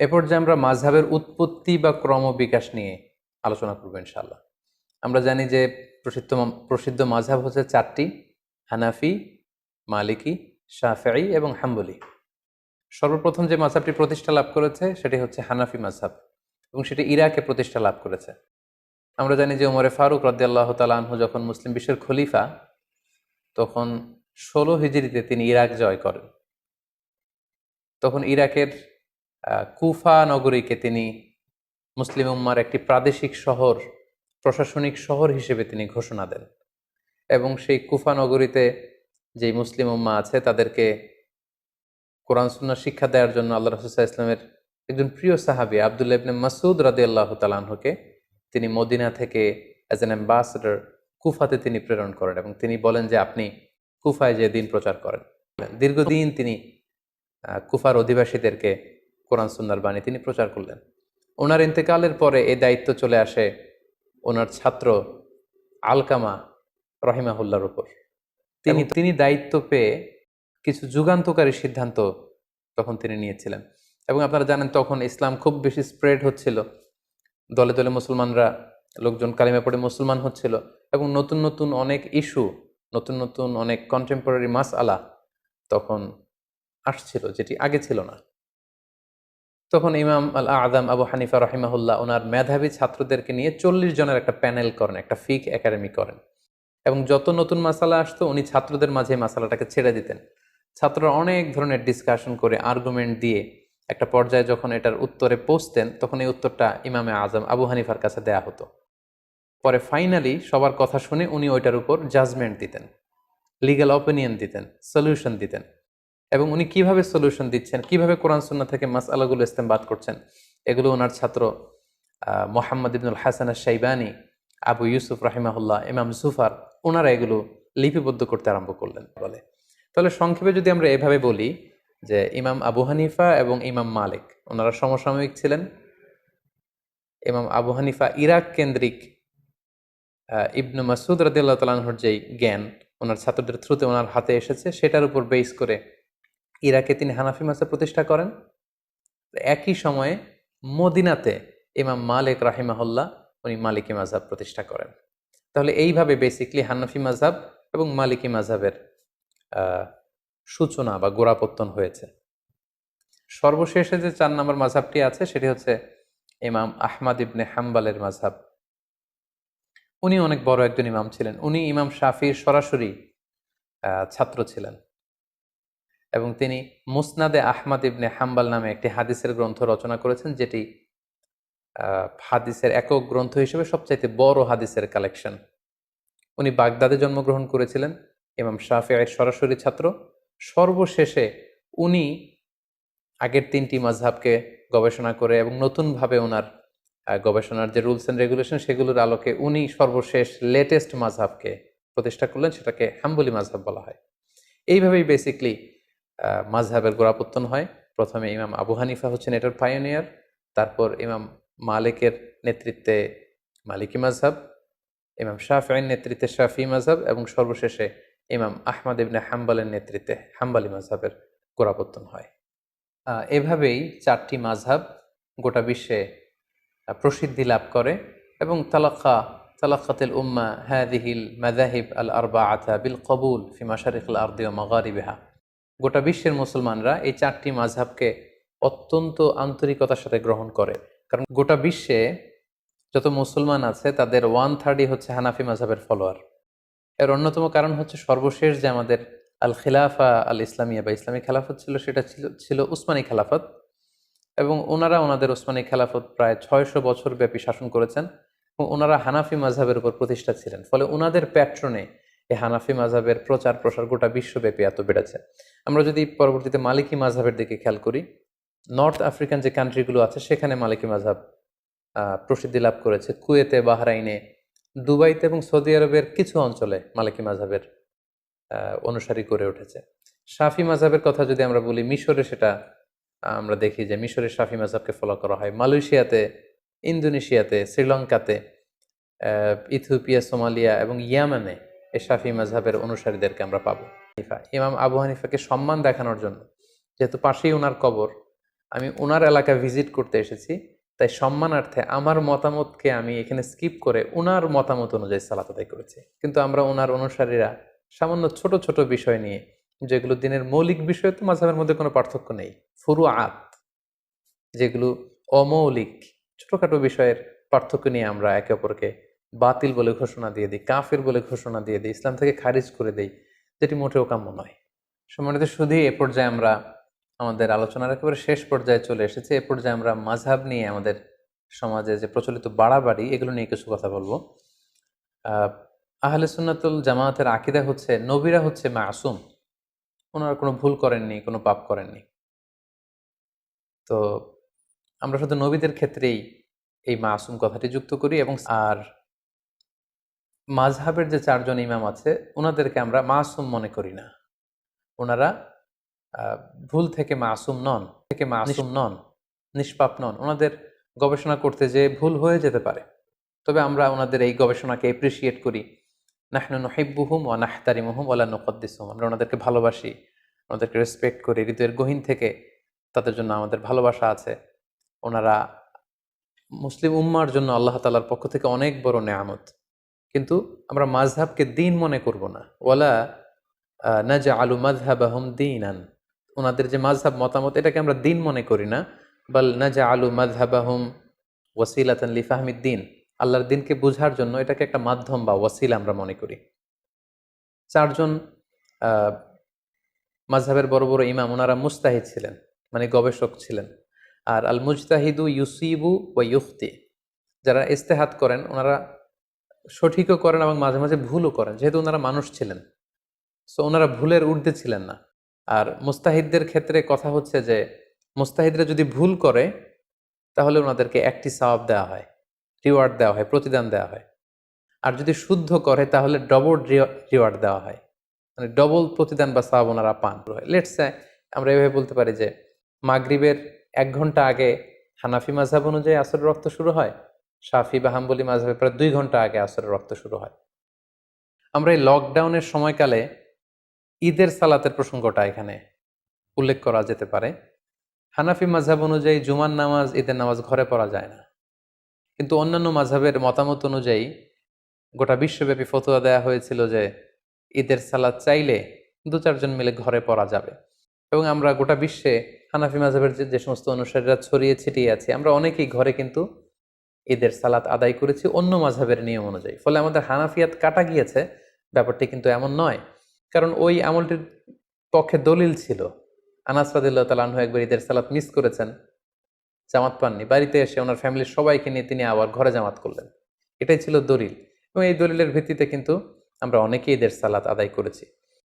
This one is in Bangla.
এ পর্যায়ে আমরা মাঝহাবের উৎপত্তি বা ক্রমবিকাশ নিয়ে আলোচনা করব ইনশাল্লাহ আমরা জানি যে প্রসিদ্ধ প্রসিদ্ধ মাঝহাব হচ্ছে চারটি, হানাফি, মালিকি, শাফেঈ এবং হাম্বলি। সর্বপ্রথম যে মাঝহাবটি প্রতিষ্ঠা লাভ করেছে, সেটি হচ্ছে হানাফি মাঝহাব এবং সেটি ইরাকে প্রতিষ্ঠা লাভ করেছে। আমরা জানি যে উমরে ফারুক রদ্দাল্লাহ তালাহু যখন মুসলিম বিশ্বের খলিফা, তখন ষোলো হিজড়িতে তিনি ইরাক জয় করেন। তখন ইরাকের কুফা নগরীকে তিনি মুসলিম উম্মার একটি প্রাদেশিক শহর, প্রশাসনিক শহর হিসেবে তিনি ঘোষণা দেন। এবং সেই কুফা নগরীতে যেই মুসলিম উম্মা আছে, তাদেরকে কোরআন, সুন্নাহ শিক্ষা দেওয়ার জন্য আল্লাহ রসুল্লাহ ইসলামের একজন প্রিয় সাহাবি আবদুল্লাহ ইবনে মাসুদ রাদি আল্লাহ তালাহকে তিনি মদিনা থেকে অ্যাজ এন অ্যাম্বাসেডর কুফাতে তিনি প্রেরণ করেন এবং তিনি বলেন যে আপনি কুফায় যে দিন প্রচার করেন। দীর্ঘদিন তিনি কুফার অধিবাসীদেরকে কোরআন সুন্নার বাণী তিনি প্রচার করলেন। ওনার ইন্তেকালের পরে এই দায়িত্ব চলে আসে ওনার ছাত্র আলকামা রহিমাহুল্লার উপর। তিনি তিনি দায়িত্ব পেয়ে কিছু যুগান্তকারী সিদ্ধান্ত তখন তিনি নিয়েছিলেন। এবং আপনারা জানেন তখন ইসলাম খুব বেশি স্প্রেড হচ্ছিল। দলে দলে মুসলমানরা লোকজন কালিমা পড়ে মুসলমান হচ্ছিল এবং নতুন নতুন অনেক ইস্যু নতুন নতুন অনেক কন্টেম্পোরারি মাস আলা তখন আসছিল যেটি আগে ছিল না। তখন ইমাম আল আদম আবু হানিফা রহিমাহুল্লাহ ওনার মেধাবী ছাত্রদেরকে নিয়ে চল্লিশ জনের একটা প্যানেল করেন, একটা ফিক একাডেমি করেন। এবং যত নতুন মাসালা আসতো, উনি ছাত্রদের মাঝে মাসালাটাকে ছেড়ে দিতেন। ছাত্ররা অনেক ধরনের ডিসকাশন করে আর্গুমেন্ট দিয়ে একটা পর্যায়ে যখন এটার উত্তরে পৌঁছতেন, তখন এই উত্তরটা ইমামে আজম আবু হানিফার কাছে দেয়া হতো। পরে ফাইনালি সবার কথা শুনে উনি ওইটার উপর জাজমেন্ট দিতেন লিগ্যাল অপিনিয়ন দিতেন সলিউশন দিতেন। এবং উনি কীভাবে সলিউশন দিচ্ছেন? কীভাবে কোরআন সুন্না থেকে মাস আলাগুলো ইস্তেমবাদ করছেন? এগুলো ওনার ছাত্র মোহাম্মদ ইবনুল হাসান সাইবানি আবু ইউসুফ রাহিমাহুল্লাহ, ইমাম সুফার ওনারা এগুলো লিপিবদ্ধ করতে আরম্ভ করলেন। বলে, তাহলে সংক্ষেপে যদি আমরা এভাবে বলি যে ইমাম আবু হানিফা এবং ইমাম মালিক, ওনারা সমসাময়িক ছিলেন। ইমাম আবু হানিফা ইরাক কেন্দ্রিক ইবনু মাসুদ রাদিল্লাহ তালাহর যেই জ্ঞান, ওনার ছাত্রদের থ্রুতে ওনার হাতে এসেছে, সেটার উপর বেস করে ইরাকে তিনি হানাফি মাসা প্রতিষ্ঠা করেন। একই সময়ে মদিনাতে ইমাম মালিক রাহিমাহুল্লাহ উনি মালিকি মাঝহাব প্রতিষ্ঠা করেন। তাহলে এইভাবে বেসিকলি হানাফি মাঝহাব এবং মালিকি মাঝহাবের সূচনা বা গোড়াপত্তন হয়েছে। সর্বশেষে যে চার নম্বর মাঝহাবটি আছে সেটি হচ্ছে ইমাম আহমাদ ইবনে হাম্বালের মাঝহাব উনি অনেক বড় একজন ইমাম ছিলেন। উনি ইমাম শাফির সরাসরি ছাত্র ছিলেন। এবং তিনি মুসনাদে আহমাদ ইবনে হাম্বাল নামে একটি হাদিসের গ্রন্থ রচনা করেছেন, যেটি হাদিসের একক গ্রন্থ হিসেবে সবচাইতে বড় হাদিসের কালেকশন উনি বাগদাদে জন্মগ্রহণ করেছিলেন, ইমাম শাফি এর সরাসরি ছাত্র। সর্বশেষে উনি আগের তিনটি মাঝহাবকে গবেষণা করে এবং নতুনভাবে ওনার গবেষণার যে রুলস অ্যান্ড রেগুলেশন সেগুলোর আলোকে উনি সর্বশেষ লেটেস্ট মাঝহাবকে প্রতিষ্ঠা করলেন, সেটাকে হাম্বলি মাঝহাব বলা হয়। এইভাবেই বেসিকলি মাঝহাবের গোড়াপত্তন হয়। প্রথমে ইমাম আবু হানিফা হচ্ছেন এটার পায়োনিয়ার তারপর ইমাম মালিকের নেতৃত্বে মালিকি মাঝহাব ইমাম শাফির নেতৃত্বে শাফি মাঝহাব এবং সর্বশেষে ইমাম আহমদ ইবনে হাম্বালের নেতৃত্বে হাম্বালি মাঝহাবের গোড়াপত্তন হয়। এভাবেই চারটি মাঝহাব গোটা বিশ্বে প্রসিদ্ধি লাভ করে এবং তালাক্কা, তালাক্কাতিল উম্মা হাদিহিল মাদাহিব আল আরবা আথা বিল কবুল ফি মাশারিকুল আরদি ও মাগারিবিহা। গোটা বিশ্বের মুসলমানরা এই চারটি মাঝহাবকে অত্যন্ত আন্তরিকতার সাথে গ্রহণ করে। কারণ গোটা বিশ্বে যত মুসলমান আছে, তাদের ওয়ান থার্ডই হচ্ছে হানাফি মাঝহাবের ফলোয়ার। এর অন্যতম কারণ হচ্ছে সর্বশেষ যে আমাদের আল খিলাফা আল ইসলামিয়া বা ইসলামী খেলাফত ছিল, সেটা ছিল ছিল উসমানী খেলাফত। এবং ওনারা ওনাদের উসমানী খেলাফত প্রায় ছয়শো বছর ব্যাপী শাসন করেছেন এবং ওনারা হানাফি মাঝহাবের উপর প্রতিষ্ঠা ছিলেন। ফলে ওনাদের প্যাট্রনে এই হানাফি মাঝহাবের প্রচার প্রসার গোটা বিশ্বব্যাপী এত বেড়েছে। আমরা যদি পরবর্তীতে মালিকি মাঝহাবের দিকে খেয়াল করি, নর্থ আফ্রিকান যে কান্ট্রিগুলো আছে, সেখানে মালিকি মাঝহাব প্রসিদ্ধি লাভ করেছে। কুয়েতে, বাহরাইনে, দুবাইতে এবং সৌদি আরবের কিছু অঞ্চলে মালিকি মাঝহাবের অনুসারী করে উঠেছে। শাফি মাঝহাবের কথা যদি আমরা বলি, মিশরে সেটা আমরা দেখি যে মিশরের শাফি মাঝহাবকে ফলো করা হয়। মালয়েশিয়াতে, ইন্দোনেশিয়াতে, শ্রীলঙ্কাতে ইথিওপিয়া, সোমালিয়া এবং ইয়ামানে এই শাফি অনুসারীদেরকে আমরা পাবো। হানিফা, ইমাম আবু হানিফাকে সম্মান দেখানোর জন্য, যেহেতু পাশেই ওনার কবর, আমি ওনার এলাকা ভিজিট করতে এসেছি, তাই সম্মানার্থে আমার মতামতকে আমি এখানে স্কিপ করে ওনার মতামত অনুযায়ী সালাত আদায় করেছি। কিন্তু আমরা ওনার অনুসারীরা সামান্য ছোট ছোট বিষয় নিয়ে, যেগুলো দিনের মৌলিক বিষয়, তো মাঝহের মধ্যে কোনো পার্থক্য নেই। ফুরু আত যেগুলো অমৌলিক, ছোটখাটো বিষয়ের পার্থক্য নিয়ে আমরা একে অপরকে বাতিল বলে ঘোষণা দিয়ে দিই কাফের বলে ঘোষণা দিয়ে দিই ইসলাম থেকে খারিজ করে দিই যেটি মোটেও কাম্য নয়। সম্মানিত শুধু এ পর্যায়ে আমরা আমাদের আলোচনার একেবারে শেষ পর্যায়ে চলে এসেছে। এ পর্যায়ে আমরা মাঝহাব নিয়ে আমাদের সমাজে যে প্রচলিত বাড়াবাড়ি এগুলো নিয়ে কিছু কথা বলব। আহ, আহলে সুন্নাতুল জামায়াতের আকিদা হচ্ছে নবীরা হচ্ছে মাসুম। ওনারা কোনো ভুল করেননি কোনো পাপ করেননি। তো আমরা শুধু নবীদের ক্ষেত্রেই এই মাসুম কথাটি যুক্ত করি এবং আর মাঝহাবের যে চারজন ইমাম আছে ওনাদেরকে আমরা মাসুম মনে করি না। ওনারা ভুল থেকে মাসুম নন, থেকে মাসুম নন, নিষ্পাপ নন। ওনাদের গবেষণা করতে যে ভুল হয়ে যেতে পারে, তবে আমরা ওনাদের এই গবেষণাকে এপ্রিসিয়েট করি। নাহনু নহিব্বুহুম ও নাহতারিমুহুম ওলা নকদ্দিসুম আমরা ওনাদেরকে ভালোবাসি ওনাদেরকে রেসপেক্ট করি, হৃদয়ের গহীন থেকে তাদের জন্য আমাদের ভালোবাসা আছে। ওনারা মুসলিম উম্মার জন্য আল্লাহ তালার পক্ষ থেকে অনেক বড় নেয়ামত। কিন্তু আমরা মাঝহাবকে দিন মনে করব না। ওয়ালা না যে আলু মাঝহাব আহম দিন আন ওনাদের যে মাঝহাব মতামত, এটাকে আমরা দিন মনে করি না। বল না যে আলু মাঝহাব আহম ওয়াসিলাতান লিফাহমিদ দিন আল্লাহর দিনকে বোঝার জন্য এটাকে একটা মাধ্যম বা ওয়াসিলা আমরা মনে করি। চারজন মাঝহাবের বড় বড় ইমাম, ওনারা মুস্তাহিদ ছিলেন মানে গবেষক ছিলেন। আর আল মুজতাহিদু ইউসিবু ও ইউফতি যারা ইস্তেহাত করেন, ওনারা সঠিকও করেন এবং মাঝে মাঝে ভুলও করেন, যেহেতু ওনারা মানুষ ছিলেন। সো ওনারা ভুলের ঊর্ধ্বে ছিলেন না। আর মুস্তাহিদদের ক্ষেত্রে কথা হচ্ছে যে, মুস্তাহিদরা যদি ভুল করে, তাহলে ওনাদেরকে একটি সওয়াব দেওয়া হয় রিওয়ার্ড দেওয়া হয়, প্রতিদান দেওয়া হয়। আর যদি শুদ্ধ করে, তাহলে ডবল রিওয়ার্ড দেওয়া হয়। মানে ডবল প্রতিদান বা সওয়াব ওনারা পান। লেটস আমরা এভাবে বলতে পারি যে, মাগরিবের এক ঘণ্টা আগে হানাফি মাঝহাব অনুযায়ী আসর রক্ত শুরু হয় শাফি বা হাম্বলি মাঝহাবে প্রায় দুই ঘণ্টা আগে আসরের রক্ত শুরু হয়। আমরা এই লকডাউনের সময়কালে ঈদের সালাতের প্রসঙ্গটা এখানে উল্লেখ করা যেতে পারে। হানাফি মাঝহাব অনুযায়ী জুমার নামাজ, ঈদের নামাজ ঘরে পড়া যায় না। কিন্তু অন্যান্য মাঝহাবের মতামত অনুযায়ী গোটা বিশ্বব্যাপী ফতোয়া দেওয়া হয়েছিল যে ঈদের সালাদ চাইলে দু চারজন মিলে ঘরে পড়া যাবে। এবং আমরা গোটা বিশ্বে হানাফি মাঝহাবের যে যে সমস্ত অনুসারীরা ছড়িয়ে ছিটিয়ে আছি, আমরা অনেকেই ঘরে কিন্তু ঈদের সালাত আদায় করেছি অন্য মাঝহাবের নিয়ম অনুযায়ী। ফলে আমাদের হানাফিয়াত কাটা গিয়েছে, ব্যাপারটি কিন্তু এমন নয়। কারণ ওই আমলটির পক্ষে দলিল ছিল। আনাস রাদিল্লাহ তালাহু একবার ঈদের সালাত মিস করেছেন, জামাত পাননি। বাড়িতে এসে ওনার ফ্যামিলির সবাইকে নিয়ে তিনি আবার ঘরে জামাত করলেন। এটাই ছিল দলিল। এবং এই দলিলের ভিত্তিতে কিন্তু আমরা অনেকেই ঈদের সালাত আদায় করেছি।